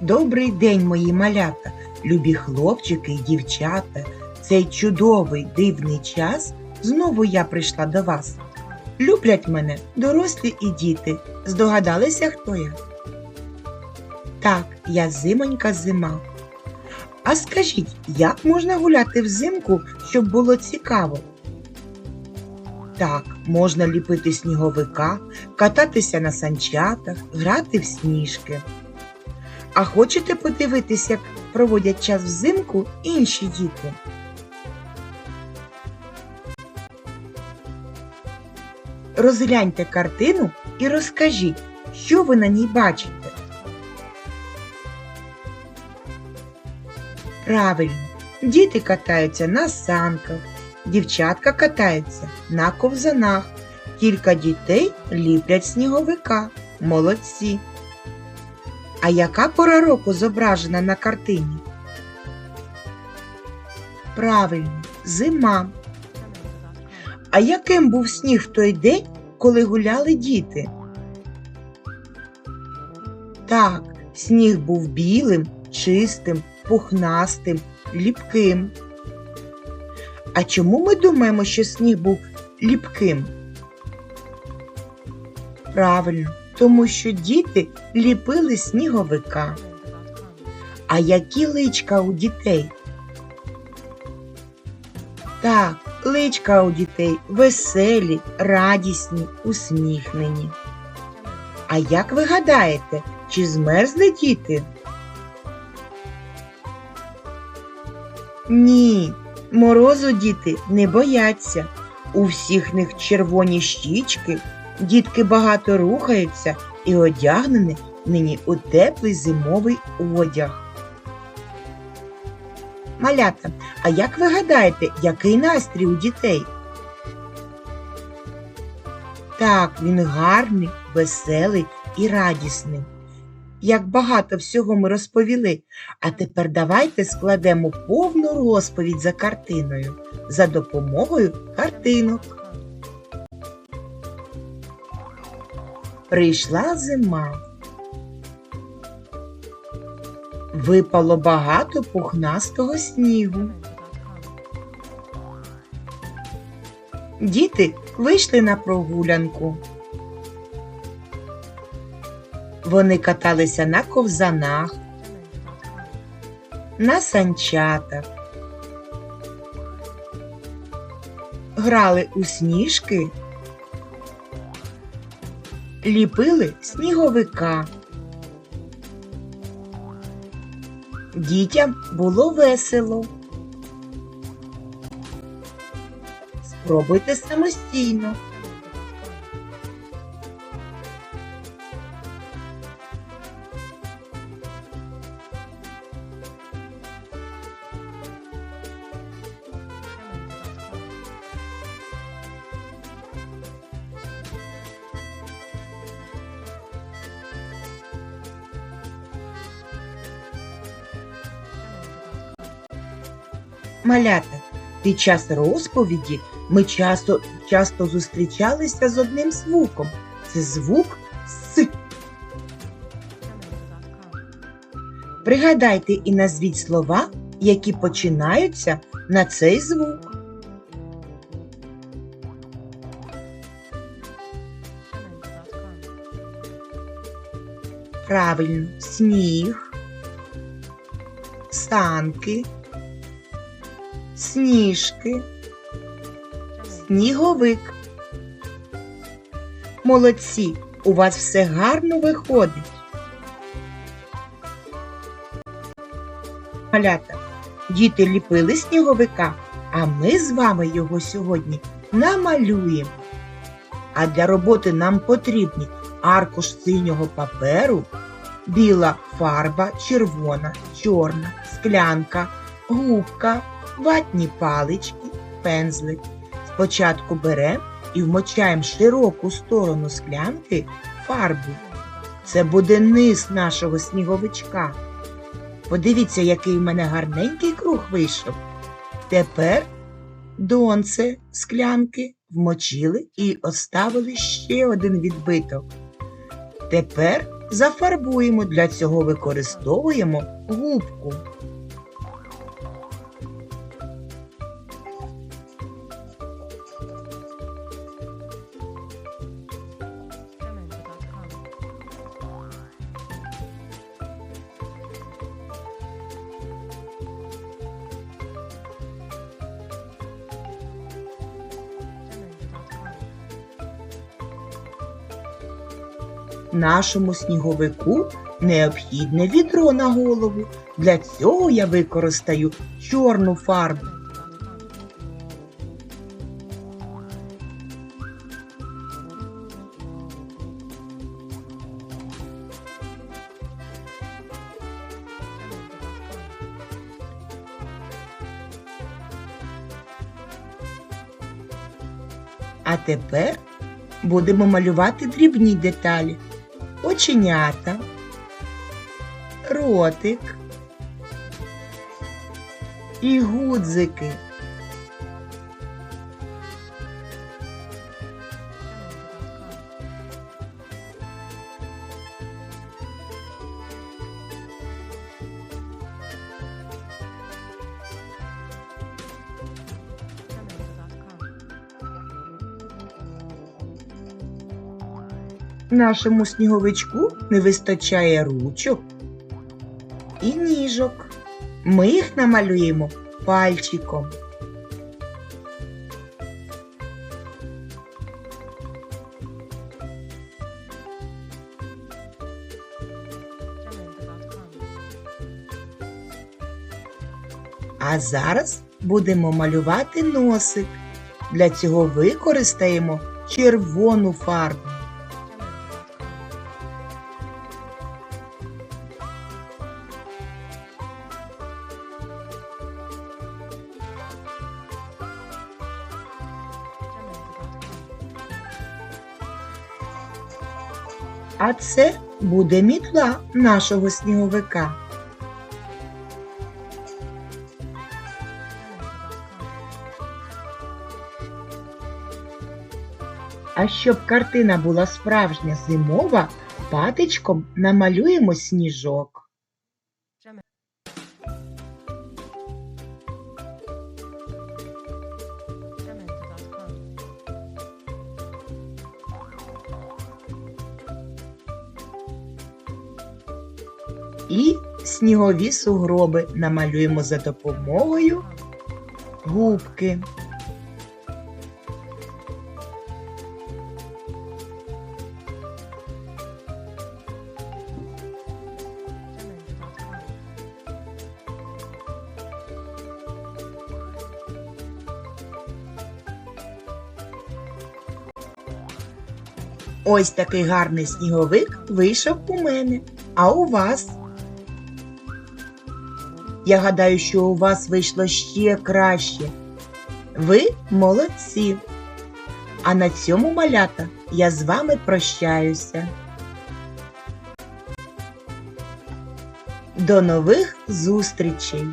Добрий день, мої малята, любі хлопчики і дівчата. Цей чудовий дивний час знову я прийшла до вас. Люблять мене дорослі і діти. Здогадалися, хто я? Так, я зимонька зима. А скажіть, як можна гуляти взимку, щоб було цікаво? Так, можна ліпити сніговика, кататися на санчатах, грати в сніжки. А хочете подивитися, як проводять час взимку інші діти? Розгляньте картину і розкажіть, що ви на ній бачите. Правильно, діти катаються на санках, дівчатка катаються на ковзанах, кілька дітей ліплять сніговика. Молодці. А яка пора року зображена на картині? Правильно, зима. А яким був сніг в той день, коли гуляли діти? Так, сніг був білим, чистим, пухнастим, ліпким. А чому ми думаємо, що сніг був ліпким? Правильно, тому що діти ліпили сніговика. А які личка у дітей? Так, личка у дітей веселі, радісні, усміхнені. А як ви гадаєте, чи змерзли діти? Ні, морозу діти не бояться. У всіх них червоні щічки, дітки багато рухаються і одягнені нині у теплий зимовий одяг. Малята, а як ви гадаєте, який настрій у дітей? Так, він гарний, веселий і радісний. Як багато всього ми розповіли, а тепер давайте складемо повну розповідь за картиною за допомогою картинок. Прийшла зима. Випало багато пухнастого снігу. Діти вийшли на прогулянку. Вони каталися на ковзанах, на санчатах, грали у сніжки, ліпили сніговика. Дітям було весело. Спробуйте самостійно. Малята, під час розповіді ми часто, часто зустрічалися з одним звуком. Це звук С. Пригадайте і назвіть слова, які починаються на цей звук. Правильно, сніг, санки сніжки, сніговик. Молодці, у вас все гарно виходить. Малята, діти ліпили сніговика, а ми з вами його сьогодні намалюємо. А для роботи нам потрібні аркуш синього паперу, біла фарба, червона, чорна, склянка, губка ватні палички, пензлик. Спочатку беремо і вмочаємо широку сторону склянки фарбу. Це буде низ нашого сніговичка. Подивіться, який в мене гарненький круг вийшов. Тепер донце склянки вмочили і оставили ще один відбиток. Тепер зафарбуємо. Для цього використовуємо губку. Нашому сніговику необхідне відро на голову. Для цього я використаю чорну фарбу. А тепер будемо малювати дрібні деталі. Оченята, ротик і гудзики. Нашому сніговичку не вистачає ручок і ніжок. Ми їх намалюємо пальчиком. А зараз будемо малювати носик. Для цього використаємо червону фарбу. А це буде мітла нашого сніговика. А щоб картина була справжня зимова, патичком намалюємо сніжок. І снігові сугроби намалюємо за допомогою губки. Ось такий гарний сніговик вийшов у мене. А у вас? Я гадаю, що у вас вийшло ще краще. Ви молодці. А на цьому малята я з вами прощаюся. До нових зустрічей!